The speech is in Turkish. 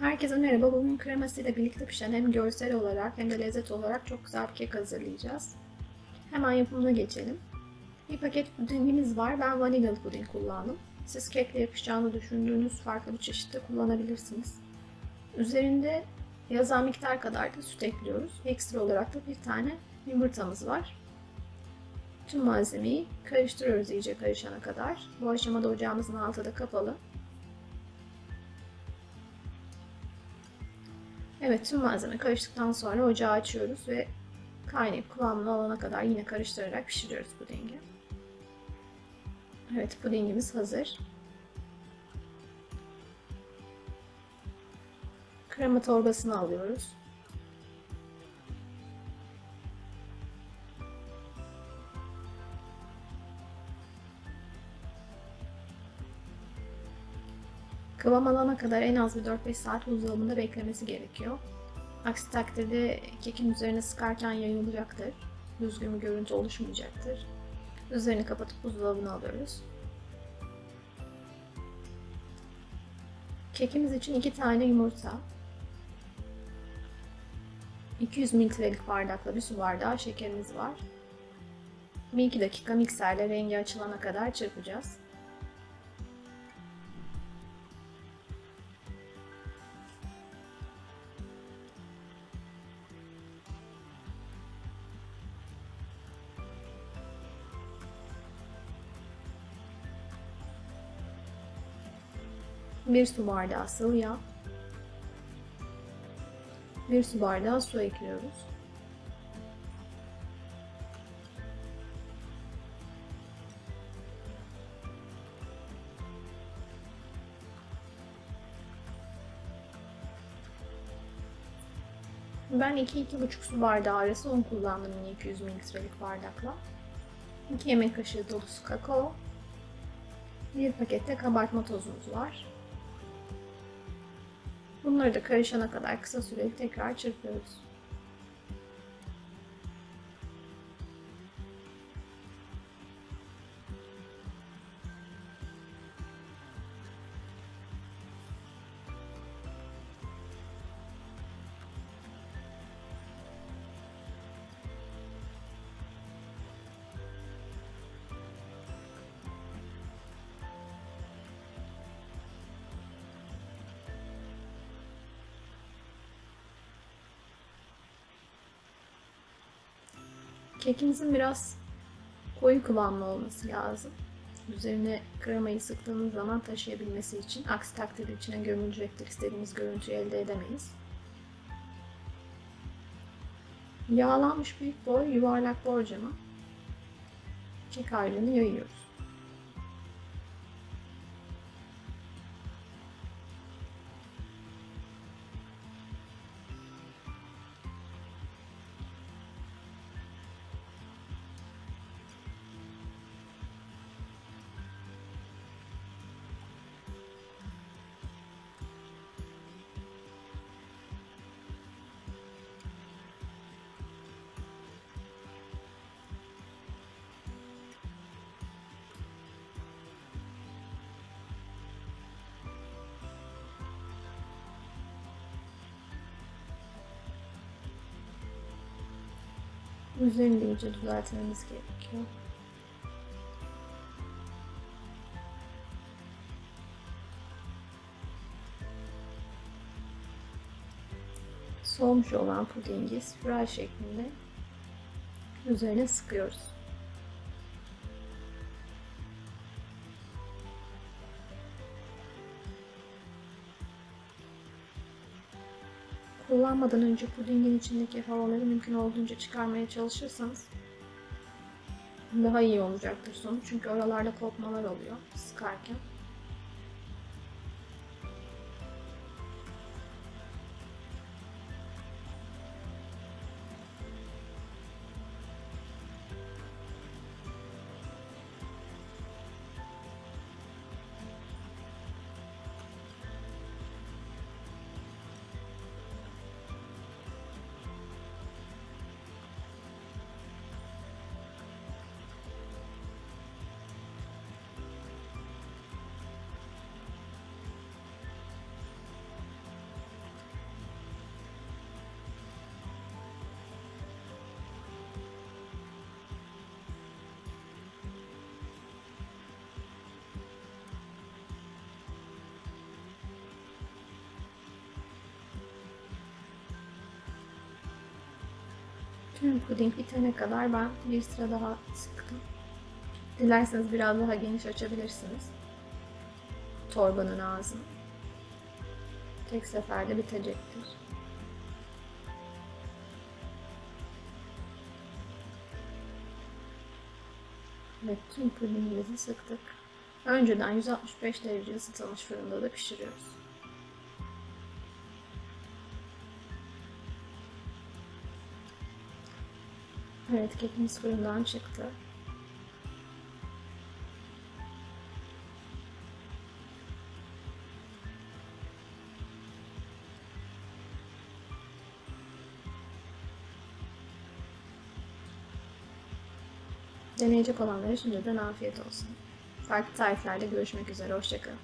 Herkese merhaba. Bugün kremasıyla birlikte pişen hem görsel olarak hem de lezzet olarak çok güzel bir kek hazırlayacağız. Hemen yapımına geçelim. Bir paket pudingimiz var. Ben vanilyalı puding kullandım. Siz kekle yapışacağını düşündüğünüz farklı bir çeşitte kullanabilirsiniz. Üzerinde yazan miktar kadar da süt ekliyoruz. Ekstra olarak da bir tane yumurtamız var. Tüm malzemeyi karıştırıyoruz iyice karışana kadar. Bu aşamada ocağımızın altı da kapalı. Evet tüm malzeme karıştıktan sonra ocağı açıyoruz ve kaynayıp kıvamını alana kadar yine karıştırarak pişiriyoruz pudingi. Evet pudingimiz hazır. Krema torbasını alıyoruz. Kıvam alana kadar en az bir 4-5 saat buzdolabında beklemesi gerekiyor. Aksi takdirde kekin üzerine sıkarken yayılacaktır. Düzgün bir görüntü oluşmayacaktır. Üzerini kapatıp buzdolabına alıyoruz. Kekimiz için 2 tane yumurta, 200 mililitrelik bardakla bir su bardağı şekerimiz var. 1-2 dakika mikserle rengi açılana kadar çırpacağız. Bir su bardağı sıvı yağ. Bir su bardağı su ekliyoruz. Ben 2-2,5 su bardağı arası un kullandım yine 200 mililitrelik bardakla. 2 yemek kaşığı dolusu kakao. Bir pakette kabartma tozumuz var. Bunları da karışana kadar kısa süreli tekrar çırpıyoruz. Kekinizin biraz koyu kıvamlı olması lazım. Üzerine kremayı sıktığınız zaman taşıyabilmesi için. Aksi takdirde içine gömülecektir. İstediğimiz görüntüyü elde edemeyiz. Yağlanmış büyük boy yuvarlak borcama kek harcını yayıyoruz. Üzerini iyice düzeltmemiz gerekiyor. Soğumuş olan pudingi spiral şeklinde üzerine sıkıyoruz. Kullanmadan önce pudingin içindeki havaları mümkün olduğunca çıkarmaya çalışırsanız daha iyi olacaktır sonuç. Çünkü oralarda kopmalar oluyor sıkarken. Tüm puding bitene kadar ben bir sıra daha sıktım. Dilerseniz biraz daha geniş açabilirsiniz. Torbanın ağzını. Tek seferde bitecektir. Evet, tüm pudingimizi sıktık. Önceden 165 derece ısıtılmış fırında da pişiriyoruz. Evet, kekimiz fırından çıktı. Deneyecek olanlara şimdiden afiyet olsun. Farklı tariflerde görüşmek üzere. Hoşçakalın.